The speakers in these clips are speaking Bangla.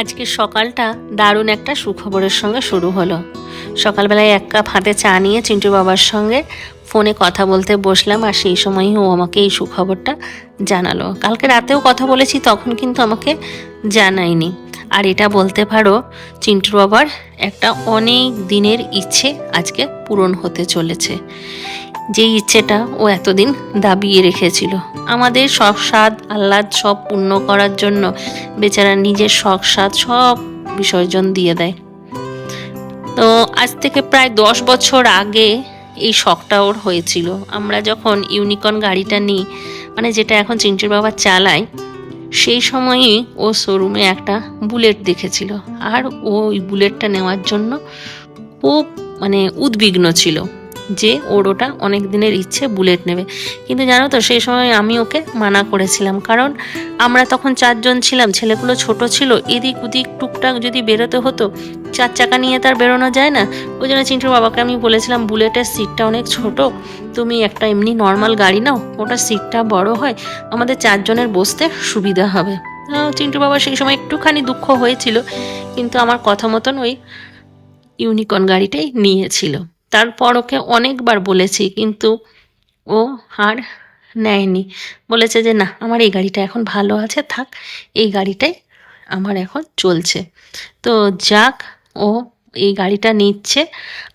আজকে সকালটা দারুণ একটা সুখবরের সঙ্গে শুরু হলো। সকালবেলায় এক কাপ হাতে চা নিয়ে চিন্টু বাবার সঙ্গে ফোনে কথা বলতে বসলাম আর সেই সময়ই ও আমাকে এই সুখবরটা জানালো। কালকে রাতেও কথা বলেছি, তখন কিন্তু আমাকে জানায়নি। আর এটা বলতে পারো চিন্টু বাবার একটা অনেক দিনের ইচ্ছে আজকে পূরণ হতে চলেছে। যে ইচ্ছেটা ও এতদিন দাবিয়ে রেখেছিল। আমাদের শখ স্বাদ আহ্লাদ সব পূর্ণ করার জন্য বেচারা নিজের শখ স্বাদ সব বিসর্জন দিয়ে দেয়। তো আজ থেকে প্রায় দশ বছর আগে এই শখটা ওর হয়েছিল। আমরা যখন ইউনিকর্ন গাড়িটা নিই মানে যেটা এখন চিন্টুর বাবা চালায় সেই সময়ই ও শোরুমে একটা বুলেট দেখেছিল। আর ও ওই বুলেটটা নেওয়ার জন্য খুব মানে উদ্বিগ্ন ছিল। যে ওর ওটা অনেক দিনের ইচ্ছে, বুলেট নেবে। কিন্তু জানো তো, সেই সময় আমি ওকে মানা করেছিলাম। কারণ আমরা তখন চারজন ছিলাম, ছেলেগুলো ছোট ছিল, এদিক ওদিক টুকটাক যদি বেরোতে হতো, চার চাকা নিয়ে তার বেরোনো যায় না। ওই জন্য চিন্টুর বাবাকে আমি বলেছিলাম, বুলেটের সিটটা অনেক ছোট, তুমি একটা এমনি নর্মাল গাড়ি নাও, ওটার সিটটা বড় হয়, আমাদের চারজনের বসতে সুবিধা হবে। চিন্টু বাবা সেই সময় একটুখানি দুঃখ হয়েছিল, কিন্তু আমার কথা মতন ওই ইউনিকর্ন গাড়িটাই নিয়েছিল। তারপর ওকে অনেকবার বলেছি, কিন্তু ও আর নেয়নি। বলেছে যে, না, আমার এই গাড়িটা এখন ভালো আছে, থাক, এই গাড়িটাই আমার এখন চলছে। তো যাক, ও এই গাড়িটা নিচ্ছে,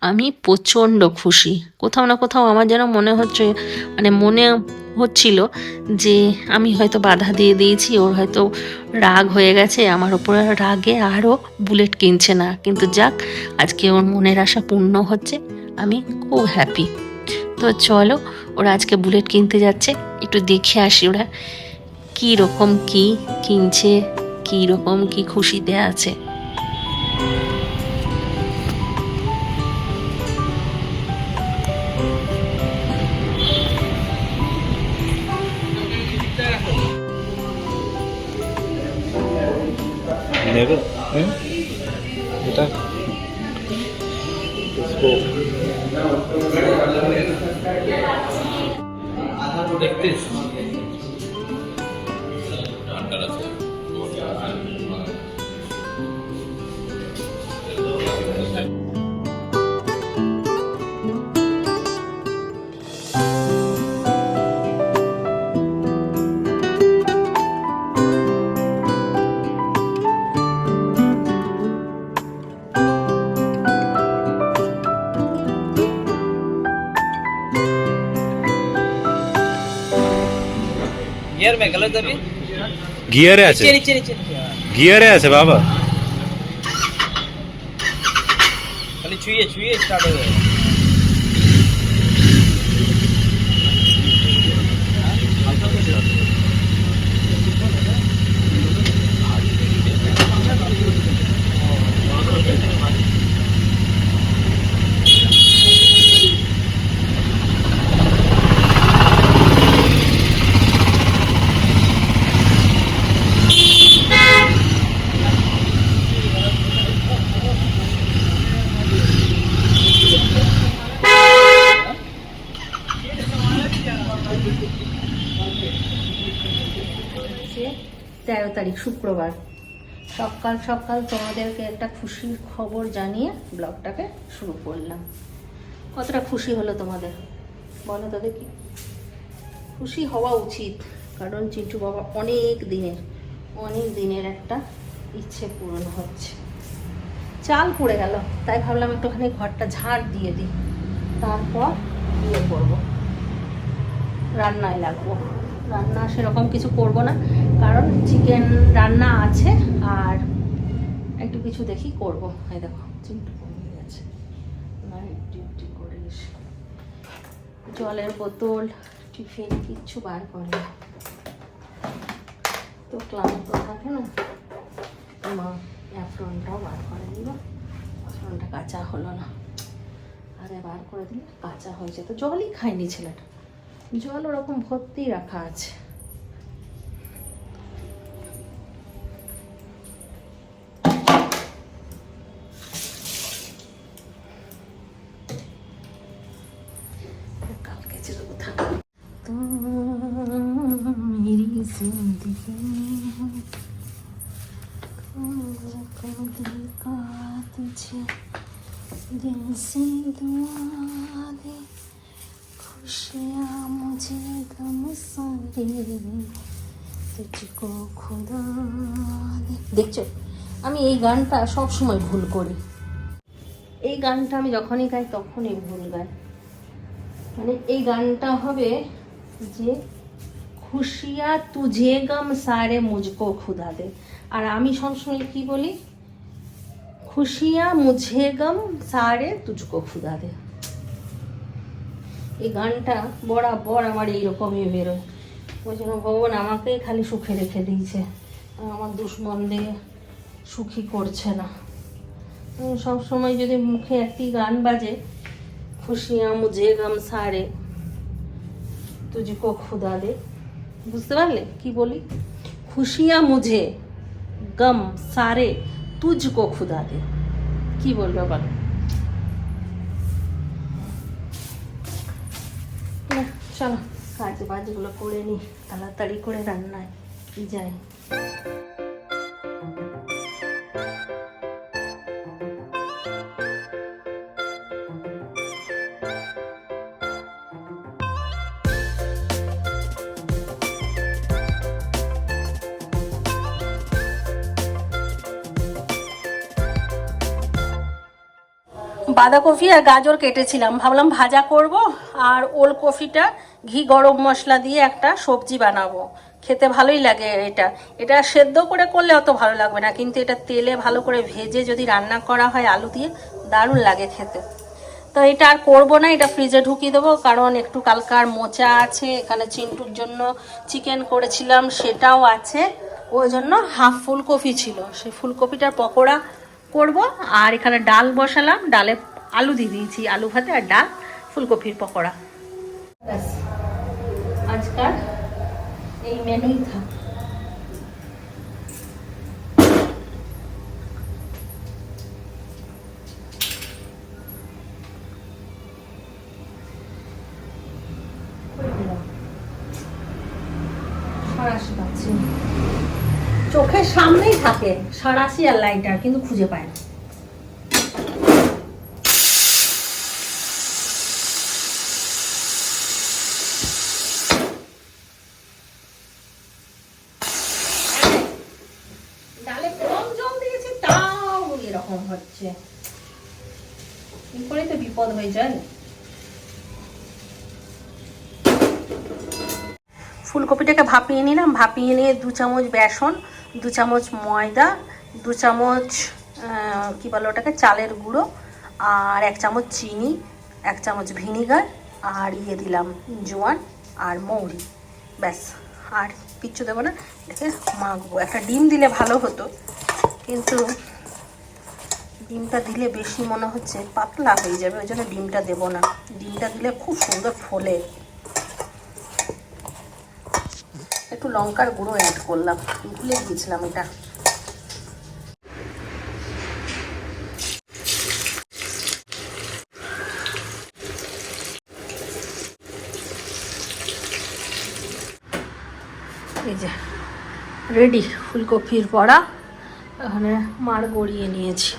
আমি প্রচণ্ড খুশি। কোথাও না কোথাও আমার যেন মনে হচ্ছে মানে মনে হচ্ছিল যে, আমি হয়তো বাধা দিয়ে দিয়েছি, ওর হয়তো রাগ হয়ে গেছে, আমার ওপরে রাগে আরও বুলেট কিনছে না। কিন্তু যাক, আজকে ওর মনের আশা পূর্ণ হচ্ছে। আমি খুব হ্যাপি তো চলো, ওরা আজকে বুলেট কিনতে যাচ্ছে, একটু দেখে আসি ওরা কী রকম কি কিনছে, কী রকম কি খুশিতে আছে। নেবে? এটা? आता तो देखतेस গিয়ার মেকালে যাবি গিয়ারে আছে নিচে নিচে গিয়ারে আছে বাবা খালি ছুঁয়ে ছুঁয়ে স্টার্ট হয়ে যাবে শুক্রবার। সকাল সকাল তোমাদেরকে একটা খুশির খবর জানিয়ে ব্লগটাকে শুরু করলাম। কতটা খুশি হলো তোমাদের? বলো তো দেখি। খুশি হওয়া উচিত, কারণ চিন্টু বাবা অনেক দিনের অনেক দিনের একটা ইচ্ছে পূরণ হচ্ছে। চাল পড়ে গেল, তাই ভাবলাম একটুখানি ঘরটা ঝাড় দিয়ে দিই। তারপর ইয়ে করব। রান্নায় লাগবো। রান্না সেরকম কিছু করব না। কারণ চিকেন রান্না আছে, আর একটু কিছু দেখি করব। এই দেখো চিন্টু কমে গেছে। ডিউটি করে জলের বোতল, টিফিন, কিচ্ছু বার করে তো ক্লান্ত থাকে না? মা অ্যাফ্রনটাও বার করে দিল অ্যাফ্রনটা কাঁচা হলো না। আরে বার করে দিলে কাঁচা হয়েছে তো জলই খায়নি ছেলেটা। জল ওরকম ভর্তি রাখা আছে। কালকে ছিল কোথাও তো खुशियाँ मुझे गम सारे তুঝকো খুদা দে দেখছো আমি এই গানটা সব সময় ভুল করি এই গানটা আমি যখনই গাই তখনই ভুল গাই মানে এই গানটা হবে যে খুশিয়া তুঝে গম সারে মুঝকো খুদা দে আর আমি সবসময় কি বলি খুশিয়া মুঝে গম সারে তুঝকো খুদা দে এই গানটা বরাবর আমার এইরকমই বেরোয়। ওই জন্য ভগবান আমাকেই খালি সুখে রেখে দিয়েছে। আমার দুশ্মনদের সুখী করছে না। সব সময় যদি মুখে একটি গান বাজে খুশিয়া মুঝে গম সারে তুঝকো খুদা দে। বুঝতে পারলে কি বলি? খুশিয়া মুঝে গম সারে তুঝকো খুদা দে। কি বলবে বলো? চলো কাজ বাজগুলো করে নি, তাড়াতাড়ি করে রান্নায় যাই বাঁধাকপি আর গাজর কেটেছিলাম, ভাবলাম ভাজা করব, আর ওল কফিটা ঘি গরম মশলা দিয়ে একটা সবজি বানাবো। খেতে ভালোই লাগে এটা। এটা সেদ্ধ করে করলে অত ভালো লাগবে না, কিন্তু এটা তেলে ভালো করে ভেজে যদি রান্না করা হয় আলু দিয়ে, দারুণ লাগে খেতে। তো এটা আর করব না, এটা ফ্রিজে ঢুকিয়ে দেবো, কারণ একটু কালকার মোচা আছে, এখানে চিন্টুর জন্য চিকেন করেছিলাম, সেটাও আছে। ওই জন্য হাফ ফুলকপি ছিল। সেই ফুলকপিটার পকোড়া করব, আর এখানে ডাল বসালাম। ডালে আলু দিয়ে দিয়েছি, আলু ভাতে আর ডাল, ফুলকপির পকোড়া। ব্যাস আজকাল এই মেনুই থাক। চোখের সামনেই থাকে সারাশি আর লাইটার কিন্তু খুঁজে পায় না ডালে কম জল দিয়েছে তাও এরকম হচ্ছে কি করে তো বিপদ হয়ে যায়। ফুলকপিটাকে ভাপিয়ে নিলাম, ভাপিয়ে নিয়ে দু চামচ বেসন, দু চামচ ময়দা, দু চামচ কি বলো ওটাকে, চালের গুঁড়ো আর এক চামচ চিনি, এক চামচ ভিনিগার আর ইয়ে দিলাম জোয়ান আর মৌরি। ব্যাস, আর কিচ্ছু দেবো না, এটাকে মাখবো। একটা ডিম দিলে ভালো হতো, কিন্তু ডিমটা দিলে বেশি মনে হচ্ছে পাতলা হয়ে যাবে, ওই জন্য ডিমটা দেবো না। ডিমটা দিলে খুব সুন্দর ফোলে। একটু লঙ্কার গুঁড়ো অ্যাড করলাম, ভুলে গিয়েছিলাম এটা। এই যে রেডি ফুলকপির বড়া। এখানে মার গড়িয়ে নিয়েছি।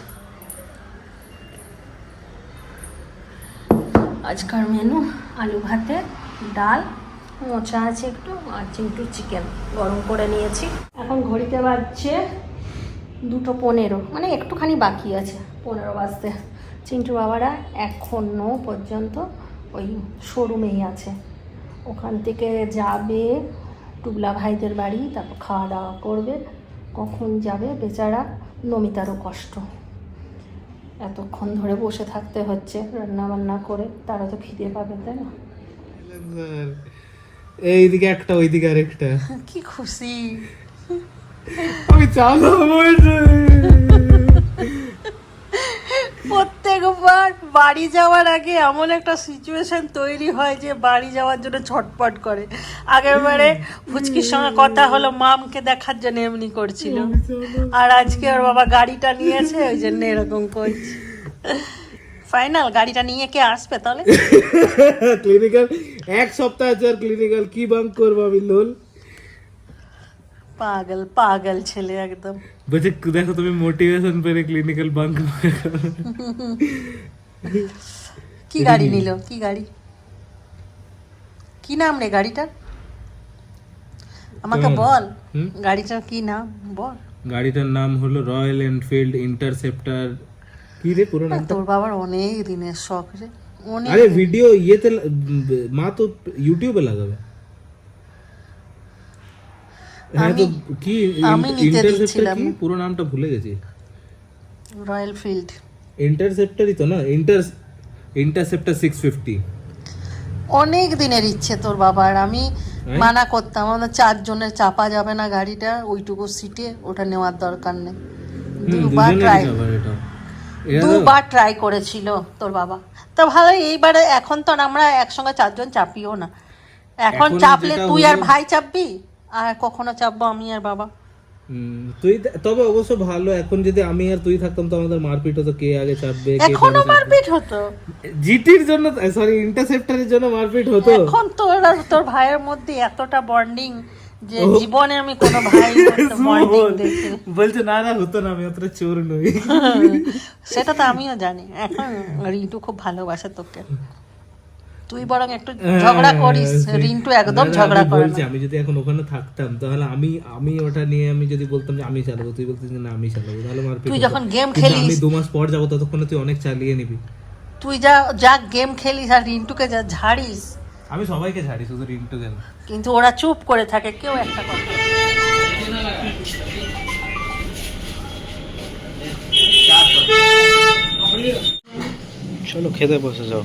আজকার মেনু? আলু ভাতে, ডাল, মোচা আছে একটু, আর চিন্টু চিকেন। গরম করে নিয়েছি। এখন ঘড়িতে বাজছে দুটো পনেরো মানে একটুখানি বাকি আছে, পনেরো বাজতে। চিন্টু বাবারা এখনও পর্যন্ত ওই শোরুমেই আছে। ওখান থেকে যাবে টুবলা ভাইদের বাড়ি, তারপর খাওয়া দাওয়া করবে। কখন যাবে বেচারা নমিতারও কষ্ট। এতক্ষণ ধরে বসে থাকতে হচ্ছে রান্না বান্না করে তারা তো খিদে পাবে তাই না? এইদিকে একটা ওইদিকে আরেকটা। কি খুশি। আমি চালু। প্রত্যেকবার বাড়ি যাওয়ার আগে এমন একটা সিচুয়েশন তৈরি হয় যে বাড়ি যাওয়ার জন্য ছটপট করে। আগের বারে ফুচকির সঙ্গে কথা হলো, মামকে দেখার জন্য এমনি করছিল। আর আজকে ওর বাবা গাড়িটা নিয়েছে, ওই জন্য এরকম করছে। ফাইনাল গাড়িটা নিয়ে কে আসবে তাহলে? ক্লিনিক্যাল এক সপ্তাহ আছে আর ক্লিনিক্যাল কি বাঙ্ক করব আমি, লোল? পাগল পাগল ছেলে একদম। বলছে দেখো তুমি মোটিভেশন পেরে ক্লিনিক্যাল বাঙ্ক কি গাড়ি নিল? কি গাড়ি? কি নাম রে গাড়িটার? আমাকে বল গাড়িটার কি নাম? বল। গাড়িটার নাম হলো রয়্যাল এনফিল্ড ইন্টারসেপ্টার কি রে পুরো নাম তোর বাবার অনেক দিনের শখ রে। আরে ভিডিও ইয়েতে মা তো ইউটিউবে লাগাবে। হ্যাঁ তো কি আমি নিতে ইন্টারসেপ্টার কি? পুরো নামটা ভুলে গেছি। রয়্যাল ফিল্ড ইন্টারসেপ্টারই তো না? ইন্টার ইন্টারসেপ্টার সিক্স ফিফটি অনেক দিনের ইচ্ছে তোর বাবার। আমি? মানা করতাম আমাদের চারজনের চাপা যাবে না গাড়িটা ওইটুকু সিটে ওটা নেওয়ার দরকার নেই। দুবার ট্রাই দুবার ট্রাই করেছিল তোর বাবা। তো ভালো এইবারে এখন তো আমরা একসঙ্গে চারজন চাপিও না। এখন চাপলে তুই আর ভাই চাপবি? আর কখনো চাপবো আমি আর বাবা। তুই তবে অবশ্য ভালো এখন যদি আমি আর তুই থাকতাম তো আমাদের মারপিট হতো কে আগে চাপবে কে এখনও মারপিট হতো? জিটির জন্য সরি ইন্টারসেপ্টারের জন্য মারপিট হতো। এখন তোর আর তোর ভাইয়ের মধ্যে এতটা বন্ডিং যে জীবনে আমি কোনো ভাই বন্ডিং বল। দেখি। বলছে না না হতো না আমি অতটা চোর নই। সেটা তো আমিও জানি। এখন রিন্টু খুব ভালোবাসে তোকে। তুই বরং একটু হ্যাঁ, ঝগড়া করিস রিন্টু একদম ঝগড়া করে বলছি আমি যদি এখন ওখানে থাকতাম তাহলে আমি আমি ওটা নিয়ে আমি যদি বলতাম যে আমি চালাবো তুই বলতিস না আমি চালাবো তাহলে মারপিট তুই যখন গেম কিন্তু খেলিস আমি দু মাস পর যাব ততক্ষণে তুই অনেক চালিয়ে নিবি। তুই যা যা গেম খেলিস আর রিন্টুকে যা ঝাড়িস। আমি সবাইকে ছাড়ি শুধু রিন্টু কেন? কিন্তু ওরা চুপ করে থাকে কেউ একটা কথা। চলো খেতে বসে যাও।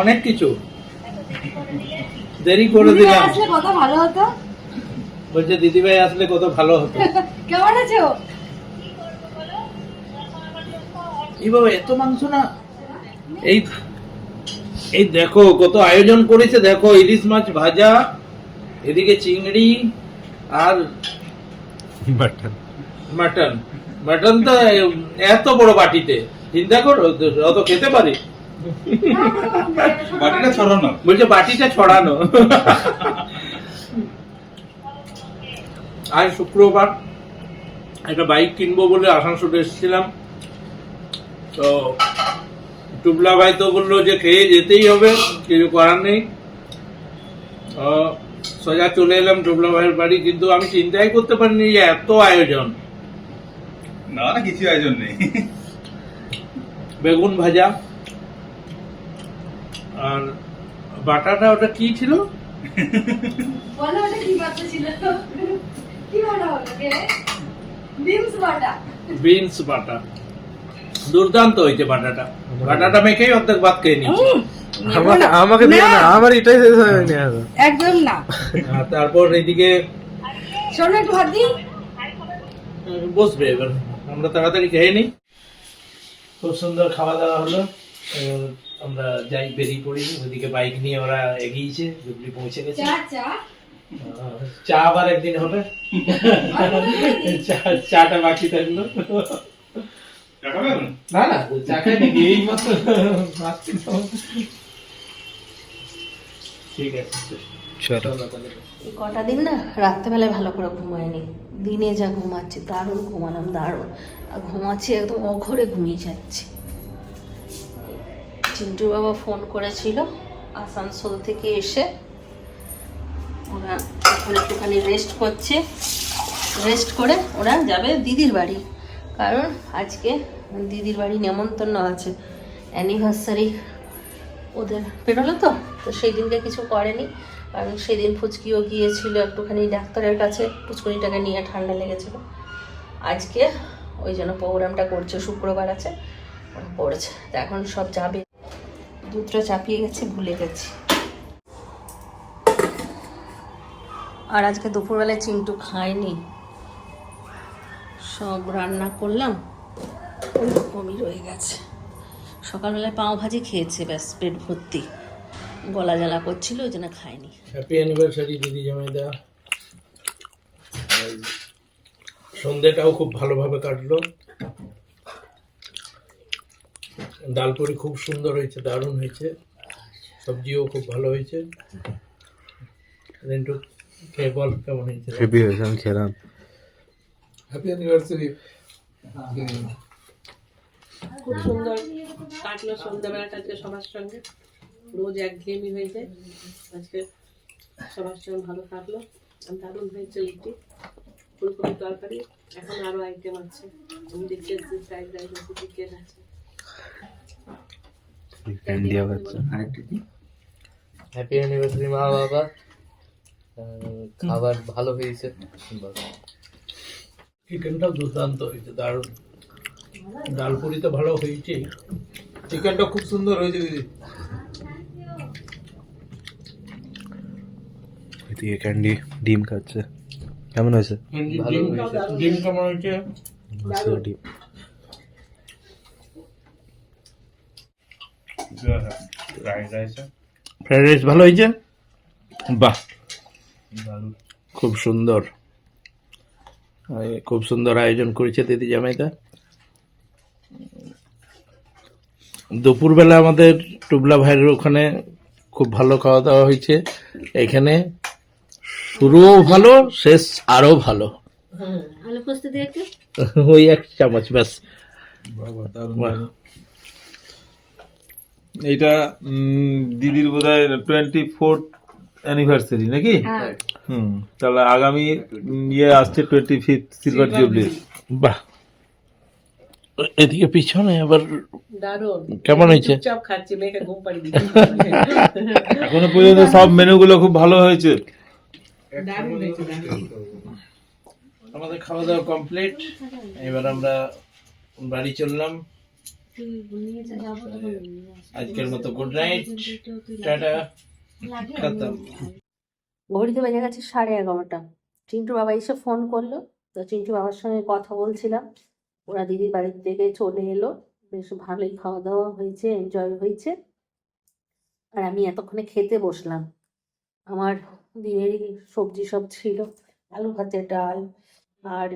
অনেক কিছু। দেরি করে দিলাম। আসলে কত ভালো হতো? বলছে দিদিভাই আসলে কত ভালো হতো। কেমন আছো? এই বাবা এত মাংস না? এই এই দেখো কত আয়োজন করেছে দেখো ইলিশ মাছ ভাজা এদিকে চিংড়ি আর বাটন মাটন। মাটন তো এত বড় বাটিতে। চিন্তা করো অত খেতে পারি। বাটিটা ছড়ানো। বলছে বাটিটা ছড়ানো। আজ শুক্রবার একটা বাইক কিনবো বলে আসানসোলে এসেছিলাম। তো টুবলা ভাই তো বলল যে খেয়ে যেতেই হবে কিছু করার নেই। সোজা চলে এলাম টুবলা ভাইয়ের বাড়ি কিন্তু আমি চিন্তাই করতে পারিনি যে এত আয়োজন। না না কিছু আয়োজন নেই। বেগুন ভাজা। আর বাটাটা ওটা কি ছিল? বলো ওটা কি বাটা ছিল? কি বাটা হলো রে বাটা। বিনস বাটা। দুর্দান্ত হয়েছে বাটাটা। বাটাটা মেখেই অর্ধেক ভাত খেয়ে আমাকে দিও না আমার এটাই শেষ হয়নি একদম না। আর তারপর এদিকে শোনো একটু হাত দিই। বসবে এবার। আমরা তাড়াতাড়ি খেয়ে নিই। খুব সুন্দর খাওয়া দাওয়া হলো। আমরা যাই বেরিয়ে পড়ি ওইদিকে বাইক নিয়ে ওরা এগিয়েছে ডুবলি পৌঁছে গেছে। চা চা? চা আবার একদিন হবে। চাটা বাকি থাকল। না না চা খাই নাকি এই মাত্র। ঠিক আছে কটা দিন না? রাত্রেবেলায় ভালো করে ঘুমায়নি। দিনে যা ঘুমাচ্ছি দারুণ ঘুমালাম দারুণ। আর ঘুমাচ্ছি একদম অঘরে ঘুমিয়ে যাচ্ছি। চিন্টু বাবা ফোন করেছিল আসানসোল থেকে এসে। ওরা এখন একটুখানি রেস্ট করছে। রেস্ট করে ওরা যাবে দিদির বাড়ি। কারণ আজকে দিদির বাড়ি নেমন্তন্ন আছে। অ্যানিভার্সারি ওদের পেরোলো তো? তো সেই দিনকে কিছু করেনি। কারণ সেদিন ফুচকিও গিয়েছিল একটুখানি ডাক্তারের কাছে। পুচকুনিটাকে নিয়ে ঠান্ডা লেগেছিল। আজকে ওই জন্য প্রোগ্রামটা করছে, শুক্রবার আছে। ওরা করেছে। এখন সব যাবে। দুধটা চাপিয়ে গেছে, ভুলে গেছি। আর আজকে দুপুরবেলায় চিন্টু খায়নি সব রান্না করলাম ওরকমই রয়ে গেছে। সকালবেলায় পাও ভাজি খেয়েছে, ব্যাস, পেট ভর্তি। গলা জ্বালা করছিল, ওই জন্য খায়নি হ্যাপি অ্যানিভার্সারি দিদি জামাইদা। সন্ধ্যেটাও খুব ভালোভাবে কাটলো। ডালপুরি খুব সুন্দর হয়েছে দারুণ হয়েছে। সবজিও খুব ভালো হয়েছে। রেন্টু খেয়ে বল কেমন হয়েছে? হেভি হয়েছে আমি খেলাম হ্যাপি অ্যানিভার্সারি খুব সুন্দর কাটলো সন্ধ্যাবেলাটা আজকে সবার সঙ্গে। রোজ একঘেয়েমি হয়ে যায়। আজকে সবার সঙ্গে ভালো কাটলো। দারুণ হয়েছে রুটি ফুলকপি তরকারি। এখন আরও আইটেম আছে। আমি দেখছি ফ্রাইড রাইস আছে চিকেন আছে। হ্যাপি অ্যানিভার্সারি মা বাবা। খাবার ভালো হয়েছে। চিকেনটাও দুর্দান্ত হয়েছে দারুণ ডালপুরি তো ভালো হয়েছে। চিকেনটা খুব সুন্দর হয়েছে দিদি। এদিকে ক্যান্ডি ডিম খাচ্ছে। কেমন হয়েছে? ডিম কেমন হয়েছে? ডিম। ফ্রাইড রাইস ফ্রাইড রাইস ভালো হয়েছে? বাহ। খুব সুন্দর। খুব সুন্দর আয়োজন করেছে দিদি জামাইদা। দুপুরবেলা আমাদের টুবলা ভাইয়ের ওখানে খুব ভালো খাওয়া দাওয়া হয়েছে। এখানে শুরুও ভালো শেষ আরও ভালো। ওই এক চামচ ব্যাস। এইটা দিদির বোধ হয় টোয়েন্টি ফোর্থ অ্যানিভার্সারি নাকি হুম তাহলে আগামী ইয়ে আসছে টোয়েন্টি ফিফথ সিলভার জুবলি বাহ। এদিকে পিছনে আবার কেমন হয়েছে? চপ খাচ্ছি মেয়েকে ঘুম পাড়ি দিচ্ছি। এখনও পর্যন্ত সব মেনুগুলো খুব ভালো হয়েছে। আমাদের খাওয়া দাওয়া কমপ্লিট। এবার আমরা বাড়ি চললাম। আজকের মতো গুড নাইট টাটা। খতম ঘড়িতে বেজে গেছে সাড়ে এগারোটা। চিন্টু বাবা এসে ফোন করল। তো চিন্টু বাবার সঙ্গে কথা বলছিলাম। ওরা দিদির বাড়ির থেকে চলে এলো। বেশ ভালোই খাওয়া দাওয়া হয়েছে এনজয় হয়েছে। আর আমি এতক্ষণে খেতে বসলাম। আমার দিনেরই সবজি সব ছিল। আলু ভাতের ডাল আর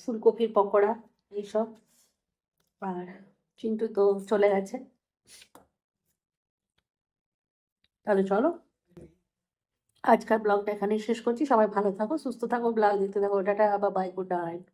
ফুলকপির পকোড়া এইসব। আর চিন্টু তো চলে গেছে। তাহলে চলো। আজকাল ব্লগটা এখানেই শেষ করছি। সবাই ভালো থাকো, সুস্থ থাকো ব্লগ দেখতে থাকো ওটা বা বাই, গুড নাইট।